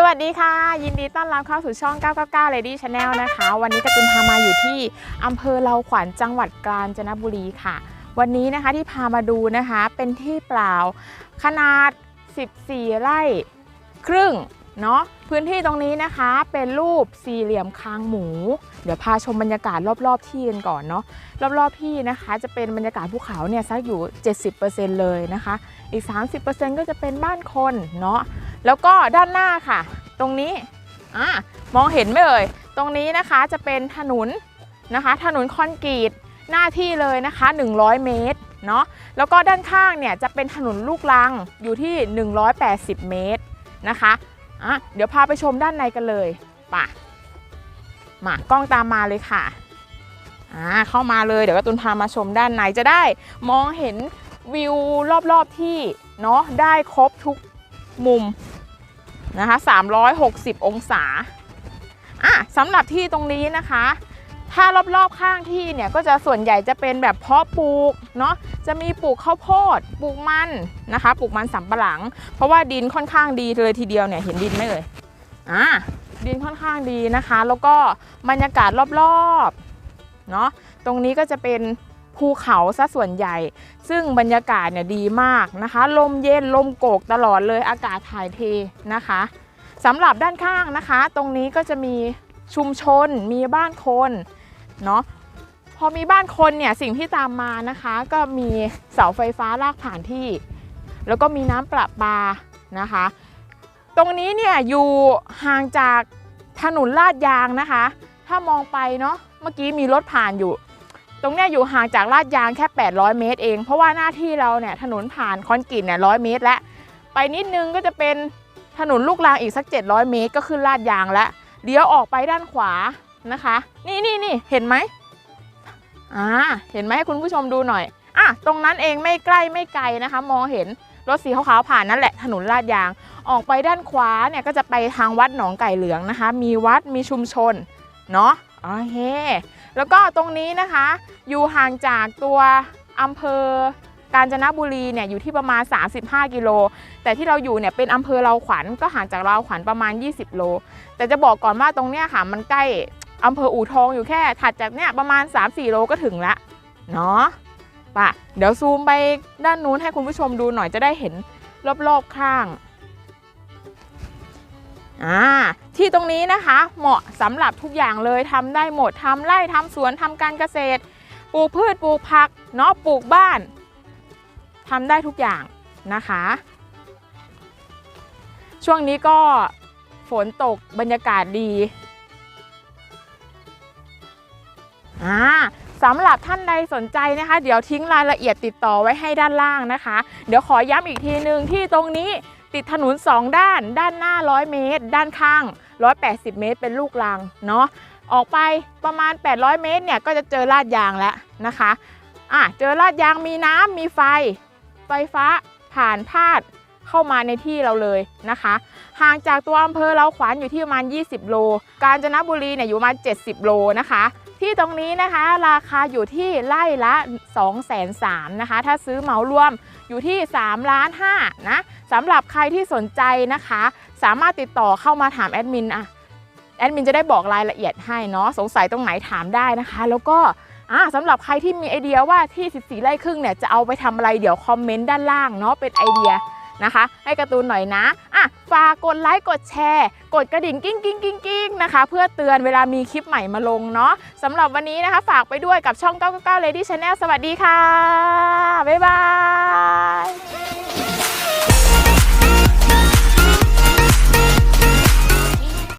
สวัสดีค่ะ ยินดีต้อนรับเข้าสู่ช่อง 999 Lady Channel นะคะ วันนี้กระตุนพามาอยู่ที่อำเภอเลาขวัญจังหวัดกาญจนบุรีค่ะ วันนี้นะคะที่พามาดูนะคะเป็นที่เปล่าขนาด 14 ไร่ครึ่งเนาะพื้นที่ตรงนี้นะคะเป็นรูปสี่เหลี่ยมคางหมู เดี๋ยวพาชมบรรยากาศรอบๆที่กันก่อนเนาะรอบๆที่นะคะจะเป็นบรรยากาศภูเขาเนี่ยสักอยู่ 70%เลยนะคะ อีก 30%ก็จะเป็นบ้านคนเนาะ แล้วก็ด้านหน้าค่ะ ตรงนี้อ่ามองเห็นไหมเอ่ยตรงนี้นะคะจะเป็นถนนนะคะ ถนนคอนกรีตหน้าที่เลยนะคะ 100 เมตรเนาะแล้วก็ด้านข้างเนี่ยจะเป็นถนนลูกรังอยู่ที่ 180 เมตรนะคะอะเดี๋ยวพาไปชมด้านในกันเลยป่ะมากล้องตามมาเลยค่ะอ่าเข้ามาเลยเดี๋ยวกระตุนพามาชมด้านในจะได้มองเห็นวิวรอบๆที่เนาะได้ครบทุก มุมนะคะ 360 องศาอะสำหรับที่ตรงนี้นะคะ ถ้ารอบๆข้างที่เนี่ยก็จะส่วนใหญ่จะเป็นแบบเพาะปลูกเนาะจะมีปลูกข้าวโพดปลูกมันนะคะปลูกมันสำปะหลัง เพราะว่าดินค่อนข้างดีเลยทีเดียวเนี่ยเห็นดินไหมเอ่ยอะดินค่อนข้างดีนะคะ แล้วก็บรรยากาศรอบๆเนาะตรงนี้ก็จะเป็น ภูเขาซะส่วนใหญ่ ซึ่งบรรยากาศเนี่ยดีมากนะคะ ลมเย็นลมโกกตลอดเลยอากาศถ่ายเทนะคะสำหรับด้านข้างนะคะ ตรงนี้ก็จะมีชุมชนมีบ้านคนเนาะพอมีบ้านคนเนี่ยสิ่งที่ตามมานะคะ ก็มีเสาไฟฟ้าลากผ่านที่ แล้วก็มีน้ำประปานะคะ ตรงนี้เนี่ยอยู่ห่างจากถนนลาดยางนะคะ ถ้ามองไปเนาะเมื่อกี้มีรถผ่านอยู่ ตรงเนี้ยอยู่ห่างจากลาดยางแค่ 800 เมตรเอง เพราะว่าหน้าที่เราเนี่ยถนนผ่านคอนกรีตเนี่ยร้อยเมตรแล้วไปนิดนึงก็จะเป็นถนนลูกรางอีกสัก 700 เมตร ก็ขึ้นลาดยางแล้วเดี๋ยวออกไปด้านขวานะคะ นี่นี่นี่เห็นไหมอ่าเห็นไหมให้คุณผู้ชมดูหน่อยอะตรงนั้นเองไม่ใกล้ไม่ไกลนะคะ มองเห็นรถสีขาวๆผ่านนั่นแหละถนนลาดยาง ออกไปด้านขวาเนี่ยก็จะไปทางวัดหนองไก่เหลืองนะคะ มีวัดมีชุมชนเนาะ โอเค แล้วก็ตรงนี้นะคะ อยู่ห่างจากตัวอำเภอกาญจนบุรีเนี่ยอยู่ที่ประมาณ 35 กิโล แต่ที่เราอยู่เนี่ยเป็นอำเภอเราขวัญก็ห่างจากเราขวัญประมาณ 20 โล แต่จะบอกก่อนว่าตรงเนี้ยค่ะ มันใกล้อำเภออู่ทองอยู่แค่ ถัดจากเนี่ยประมาณ 3-4 โลก็ถึงละเนาะปะเดี๋ยวซูมไปด้านนู้นให้คุณผู้ชมดูหน่อยจะได้เห็นรอบๆข้าง อ่าที่ตรงนี้นะคะเหมาะสำหรับทุกอย่างเลยทำได้หมดทำไร่ทำสวนทำการเกษตร ปลูกพืชปลูกผักเนาะปลูกบ้านทำได้ทุกอย่างนะคะ ช่วงนี้ก็ฝนตกบรรยากาศดีอ่า สำหรับท่านใดสนใจนะคะ เดี๋ยวทิ้งรายละเอียดติดต่อไว้ให้ด้านล่างนะคะ เดี๋ยวขอย้ำอีกทีหนึ่งที่ตรงนี้ติดถนน 2 ด้าน ด้านหน้า 100 เมตร ด้านข้าง 180 เมตร เป็นลูกรังเนาะออกไปประมาณ 800 เมตรเนี่ยก็จะเจอลาดยางแล้วนะคะอะเจอลาดยางมีน้ำมีไฟ ไฟฟ้าผ่านพาดเข้ามาในที่เราเลยนะคะ ห่างจากตัวอำเภอเราขวานอยู่ที่ประมาณ 20 โล กาญจนบุรีเนี่ยอยู่ประมาณ 70 โลนะคะ ที่ตรงนี้นะคะราคาอยู่ที่ไร่ละ 2 3 0 0 0นะคะ ถ้าซื้อเหมารวมอยู่ที่3ล้าน5นะสำหรับใครที่สนใจนะคะ สามารถติดต่อเข้ามาถามแอดมินอะแอดมินจะได้บอกรายละเอียดให้เนาะสงสัยตรงไหนถามได้นะคะ แล้วก็อ่าสำหรับใครที่มีไอเดียว่าที่ 14 ไร่ครึ่งเนี่ยจะเอาไปทำอะไรเดี๋ยวคอมเมนต์ด้านล่างเนาะเป็นไอเดีย นะคะ ให้การ์ตูนหน่อยนะอะฝากกดไลค์กดแชร์ กดกระดิ่งกิ้งกิ้งกิ้งกิ้งนะคะ เพื่อเตือนเวลามีคลิปใหม่มาลงเนาะสำหรับวันนี้นะคะ ฝากไปด้วยกับช่อง 999 Lady Channel สวัสดีค่ะ บ๊ายบาย